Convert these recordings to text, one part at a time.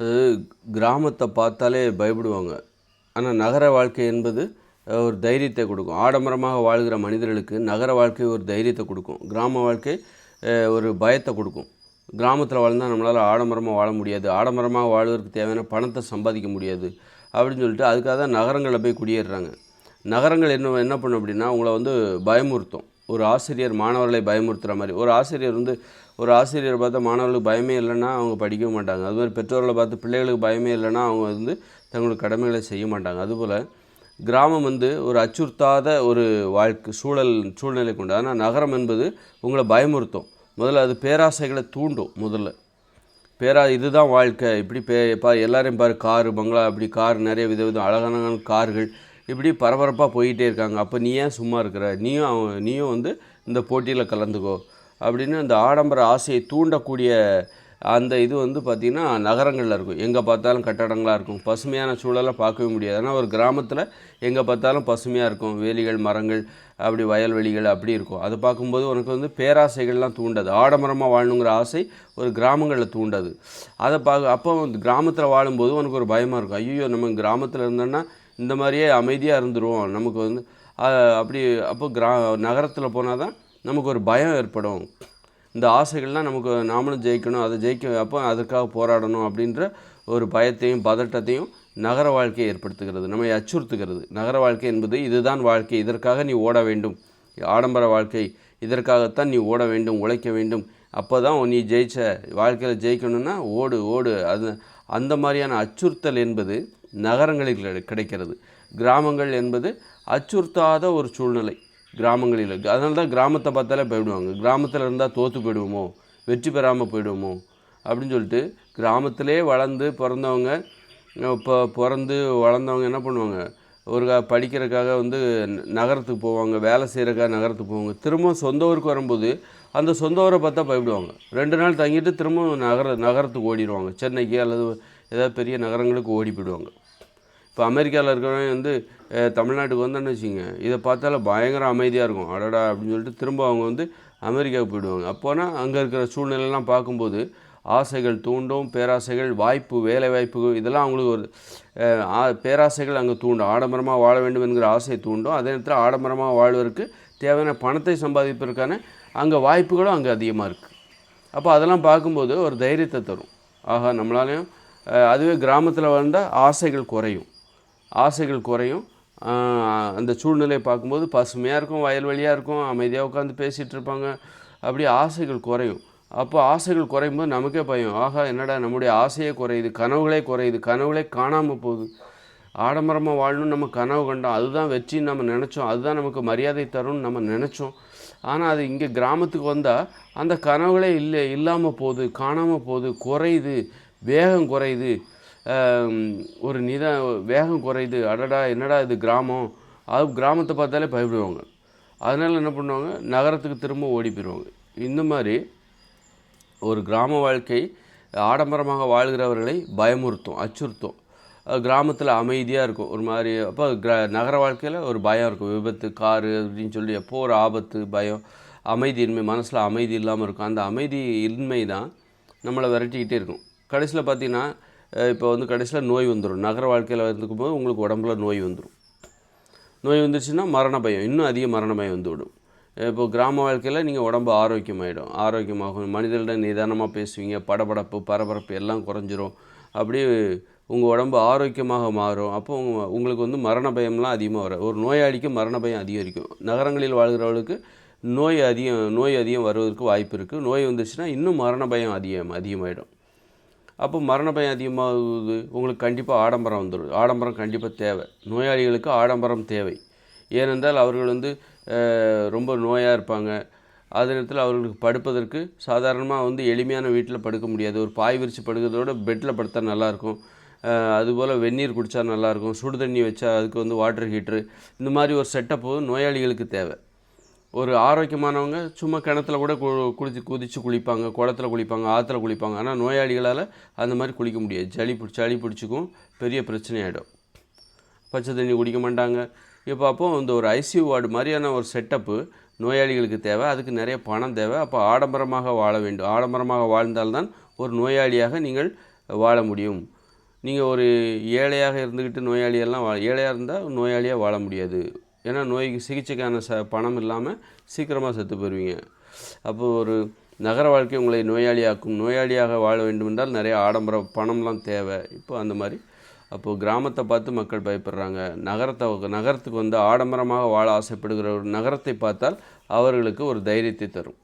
அது கிராமத்தை பார்த்தாலே பயப்படுவாங்க. ஆனால் நகர வாழ்க்கை என்பது ஒரு தைரியத்தை கொடுக்கும். ஆடம்பரமாக வாழ்கிற மனிதர்களுக்கு நகர வாழ்க்கை ஒரு தைரியத்தை கொடுக்கும். கிராம வாழ்க்கை ஒரு பயத்தை கொடுக்கும். கிராமத்தில் வாழ்ந்தால் நம்மளால் ஆடம்பரமாக வாழ முடியாது. ஆடம்பரமாக வாழ்வதற்கு தேவையான பணத்தை சம்பாதிக்க முடியாது. அப்படின்னு சொல்லிட்டு அதுக்காக தான் நகரங்களில் போய் குடியேறுறாங்க. நகரங்கள் என்ன என்ன பண்ணும் அப்படின்னா உங்களை வந்து பயமுறுத்தும். ஒரு ஆசிரியர் மாணவர்களை பயமுறுத்துகிற மாதிரி. ஒரு ஆசிரியர் வந்து ஒரு ஆசிரியர் பார்த்தா மாணவர்களுக்கு பயமே இல்லைன்னா அவங்க படிக்க மாட்டாங்க. அது மாதிரி பெற்றோர்களை பார்த்து பிள்ளைகளுக்கு பயமே இல்லைன்னா அவங்க வந்து தங்களோட கடமைகளை செய்ய மாட்டாங்க. அதுபோல் கிராமம் வந்து ஒரு அச்சுறுத்தாத ஒரு வாழ்க்கை சூழல் சூழ்நிலை கொண்டு ஆனால் நகரம் என்பது உங்களை பயமுறுத்தும். முதல்ல அது பேராசைகளை தூண்டும் முதல்ல. பேரா இதுதான் வாழ்க்கை. இப்படி பே பா எல்லாரையும் பாரு காரு பங்களா அப்படி கார் நிறைய விதவிதம் அழகான கார்கள் இப்படி பரபரப்பாக போயிட்டே இருக்காங்க. அப்போ நீ ஏன் சும்மா இருக்கிற? நீயும் அவன் நீயும் வந்து இந்த போட்டியில் கலந்துக்கோ. அப்படின்னு அந்த ஆடம்பர ஆசையை தூண்டக்கூடிய அந்த இது வந்து பார்த்திங்கன்னா நகரங்களில் இருக்கும். எங்கே பார்த்தாலும் கட்டடங்களாக இருக்கும். பசுமையான சூழலை பார்க்கவே முடியாது. ஆனால் ஒரு கிராமத்தில் எங்கே பார்த்தாலும் பசுமையாக இருக்கும். வேலிகள் மரங்கள் அப்படி வயல்வெளிகள் அப்படி இருக்கும். அதை பார்க்கும்போது உனக்கு வந்து பேராசைகள்லாம் தூண்டாது. ஆடம்பரமாக வாழணுங்கிற ஆசை ஒரு கிராமங்களில் தூண்டாது. அதை பார்க்க அப்போ வந்து கிராமத்தில் வாழும்போது உனக்கு ஒரு பயமாக இருக்கும். ஐயோ நம்ம கிராமத்தில் இருந்தோன்னா இந்த மாதிரியே அமைதியாக இருந்துருவோம். நமக்கு வந்து அப்படி அப்போ கிரா நகரத்தில் போனால் தான் நமக்கு ஒரு பயம் ஏற்படும். இந்த ஆசைகள்லாம் நமக்கு நாமளும் ஜெயிக்கணும் அதை ஜெயிக்க அப்போ அதற்காக போராடணும் அப்படின்ற ஒரு பயத்தையும் பதட்டத்தையும் நகர வாழ்க்கையை ஏற்படுத்துகிறது. நம்மை அச்சுறுத்துகிறது. நகர வாழ்க்கை என்பது இதுதான் வாழ்க்கை. இதற்காக நீ ஓட வேண்டும். ஆடம்பர வாழ்க்கை. இதற்காகத்தான் நீ ஓட வேண்டும் உழைக்க வேண்டும். அப்போ தான் நீ ஜெயிச்ச வாழ்க்கையில் ஜெயிக்கணும்னா ஓடு ஓடு. அது அந்த மாதிரியான அச்சுறுத்தல் என்பது நகரங்களில் கிடைக்கிறது. கிராமங்கள் என்பது அச்சுறுத்தாத ஒரு சூழ்நிலை கிராமங்களில் இருக்குது அதனால தான் கிராமத்தை பார்த்தாலே போயிடுவாங்க கிராமத்தில் இருந்தால் தோற்று போயிடுவோமோ? வெற்றி பெறாமல் போயிடுவோமோ? அப்படின்னு சொல்லிட்டு கிராமத்திலே வளர்ந்து பிறந்தவங்க இப்போ பிறந்து வளர்ந்தவங்க என்ன பண்ணுவாங்க? ஒரு படிக்கிறக்காக வந்து நகரத்துக்கு போவாங்க வேலை செய்கிறக்காக நகரத்துக்கு போவாங்க. திரும்ப சொந்த ஊருக்கு வரும்போது அந்த சொந்த ஊரை பார்த்தா பயப்படுவாங்க. ரெண்டு நாள் தங்கிட்டு திரும்ப நகர நகரத்துக்கு ஓடிடுவாங்க. சென்னைக்கு அல்லது ஏதாவது பெரிய நகரங்களுக்கு ஓடி போயிடுவாங்க. இப்போ அமெரிக்காவில் இருக்கிறவங்க வந்து தமிழ்நாட்டுக்கு வந்தோன்னு வச்சுங்க இதை பார்த்தாலே பயங்கர அமைதியாக இருக்கும். அடடா அப்படின்னு சொல்லிட்டு திரும்ப அவங்க வந்து அமெரிக்காவுக்கு போயிடுவாங்க. அப்போனா அங்கே இருக்கிற சூழ்நிலைலாம் பார்க்கும்போது ஆசைகள் தூண்டும் பேராசைகள் வாய்ப்பு வேலை வாய்ப்பு இதெல்லாம் அவங்களுக்கு ஒரு ஆ- பேராசைகள் அங்கே தூண்டும். ஆடம்பரமாக வாழ வேண்டும் என்கிற ஆசையை தூண்டும். அதே நேரத்தில் ஆடம்பரமாக வாழ்வதற்கு தேவையான பணத்தை சம்பாதிப்பதற்கான அங்கே வாய்ப்புகளும் அங்கே அதிகமாக இருக்குது அப்போ அதெல்லாம் பார்க்கும்போது ஒரு தைரியத்தை தரும். ஆகா நம்மளாலையும் அதுவே கிராமத்தில் வந்தால் ஆசைகள் குறையும். ஆசைகள் குறையும். அந்த சூழ்நிலையை பார்க்கும்போது பசுமையாக இருக்கும் வயல்வெளியாக இருக்கும் அமைதியாக உட்காந்து பேசிகிட்டு இருப்பாங்க. அப்படி ஆசைகள் குறையும். அப்போ ஆசைகள் குறையும் போது நமக்கே பயம். ஆகா என்னடா நம்முடைய ஆசையே குறையுது கனவுகளே குறையுது கனவுகளே காணாமல் போகுது. ஆடம்பரமாக வாழணும்னு நம்ம கனவு கண்டோம். அதுதான் வெற்றின்னு நம்ம நினச்சோம். அதுதான் நமக்கு மரியாதை தரும்னு நம்ம நினச்சோம். ஆனால் அது இங்கே கிராமத்துக்கு வந்தால் அந்த கனவுகளே இல்லை இல்லாமல் போகுது காணாமல் போகுது குறையுது வேகம் குறையுது. ஒரு நித வேகம் குறையுது அடடா என்னடா இது கிராமம்? அது கிராமத்தை பார்த்தாலே பயப்படுவாங்க. அதனால் என்ன பண்ணுவாங்க? நகரத்துக்கு திரும்ப ஓடி போயிடுவாங்க. இந்த மாதிரி ஒரு கிராம வாழ்க்கை ஆடம்பரமாக வாழ்கிறவர்களை பயமுறுத்தும் அச்சுறுத்தும். கிராமத்தில் அமைதியாக இருக்கும் ஒரு மாதிரி அப்போ கிர நகர வாழ்க்கையில் ஒரு பயம் இருக்கும். விபத்து காரு அப்படின்னு சொல்லி எப்போ ஒரு ஆபத்து பயம் அமைதியின்மை மனசில் அமைதி இல்லாமல் இருக்கும். அந்த அமைதி இன்மை தான் நம்மளை விரட்டிக்கிட்டே இருக்கும். கடைசியில் பார்த்திங்கன்னா இப்போ வந்து கடைசியில் நோய் வந்துடும் நகர வாழ்க்கையில் இருந்துக்கும்போது உங்களுக்கு உடம்புல நோய் வந்துடும் நோய் வந்துருச்சுன்னா மரண பயம். இன்னும் அதிக மரண பயம் வந்துவிடும் இப்போ கிராம வாழ்க்கையில் நீங்கள் உடம்பு ஆரோக்கியமாயிடும். ஆரோக்கியமாகும். மனிதர்களிடம் நிதானமாக பேசுவீங்க. படபடப்பு பரபரப்பு எல்லாம் குறைஞ்சிரும். அப்படியே உங்கள் உடம்பு ஆரோக்கியமாக மாறும். அப்போ உங்க உங்களுக்கு வந்து மரண பயம்லாம் அதிகமாக வரும் ஒரு நோயாளிக்கு மரண பயம் அதிகரிக்கும். நகரங்களில் வாழ்கிறவர்களுக்கு நோய் அதிகம் நோய் அதிகம் வருவதற்கு வாய்ப்பு இருக்குது நோய் வந்துச்சுன்னா இன்னும் மரண பயம் அதிகம் அதிகமாகிடும் அப்போ மரண பயம் அதிகமாகுது. உங்களுக்கு கண்டிப்பாக ஆடம்பரம் வந்துடும் ஆடம்பரம் கண்டிப்பாக தேவை. நோயாளிகளுக்கு ஆடம்பரம் தேவை. ஏனென்றால் அவர்கள் வந்து ரொம்ப நோயாக இருப்பாங்க. அதே நேரத்தில் அவர்களுக்கு படுப்பதற்கு சாதாரணமாக வந்து எளிமையான வீட்டில் படுக்க முடியாது. ஒரு பாய் விரித்து படுக்கிறதோட பெட்டில் படுத்தா நல்லாயிருக்கும். அதுபோல் வெந்நீர் குடித்தா நல்லாயிருக்கும். சுடு தண்ணி வச்சா அதுக்கு வந்து வாட்டர் ஹீட்ரு இந்த மாதிரி ஒரு செட்டப்பு நோயாளிகளுக்கு தேவை. ஒரு ஆரோக்கியமானவங்க சும்மா கிணத்துல கூட கு குளிச்சு குதித்து குளிப்பாங்க குளத்துல குளிப்பாங்க ஆற்றுல குளிப்பாங்க. ஆனால் நோயாளிகளால் அந்த மாதிரி குளிக்க முடியாது. சளி பிடி சளி பிடிச்சிக்கும் பெரிய பிரச்சனையாயிடும். பச்சை தண்ணி குடிக்க மாட்டாங்க. இப்போ அப்போது இந்த ஒரு ஐசியூ வார்டு மாதிரியான ஒரு செட்டப்பு நோயாளிகளுக்கு தேவை. அதுக்கு நிறைய பணம் தேவை. அப்போ ஆடம்பரமாக வாழ வேண்டும். ஆடம்பரமாக வாழ்ந்தால்தான் ஒரு நோயாளியாக நீங்கள் வாழ முடியும். நீங்கள் ஒரு ஏழையாக இருந்துக்கிட்டு நோயாளியெல்லாம் வா ஏழையாக இருந்தால் நோயாளியாக வாழ முடியாது. ஏன்னா நோய்க்கு சிகிச்சைக்கான ச பணம் இல்லாமல் சீக்கிரமாக செத்து போயிடுவீங்க அப்போது ஒரு நகர வாழ்க்கை உங்களை நோயாளியாக்கும் நோயாளியாக வாழ வேண்டுமென்றால் நிறைய ஆடம்பர பணம்லாம் தேவை. இப்போ அந்த மாதிரி. அப்போது கிராமத்தை பார்த்து மக்கள் பயப்படுறாங்க. நகரத்தை நகரத்துக்கு வந்து ஆடம்பரமாக வாழ ஆசைப்படுகிற ஒரு நகரத்தை பார்த்தால் அவர்களுக்கு ஒரு தைரியத்தை தரும்.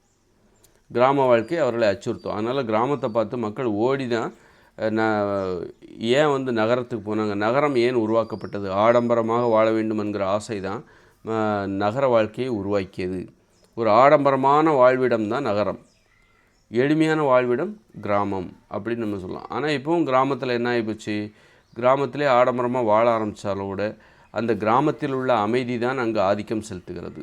கிராம வாழ்க்கை அவர்களை அச்சுறுத்தும். அதனால் கிராமத்தை பார்த்து மக்கள் ஓடி தான் ஏன் வந்து நகரத்துக்கு போனாங்க? நகரம் ஏன் உருவாக்கப்பட்டது? ஆடம்பரமாக வாழ வேண்டும் என்கிற ஆசை தான் நகர வாழ்க்கையை உருவாக்கியது. ஒரு ஆடம்பரமான வாழ்விடம் தான் நகரம். எளிமையான வாழ்விடம் கிராமம் அப்படின்னு நம்ம சொல்லலாம். ஆனால் இப்போவும் கிராமத்தில் என்ன ஆகிப்போச்சு கிராமத்திலே ஆடம்பரமாக வாழ ஆரம்பித்தாலும் கூட அந்த கிராமத்தில் உள்ள அமைதி தான் அங்கே ஆதிக்கம் செலுத்துகிறது.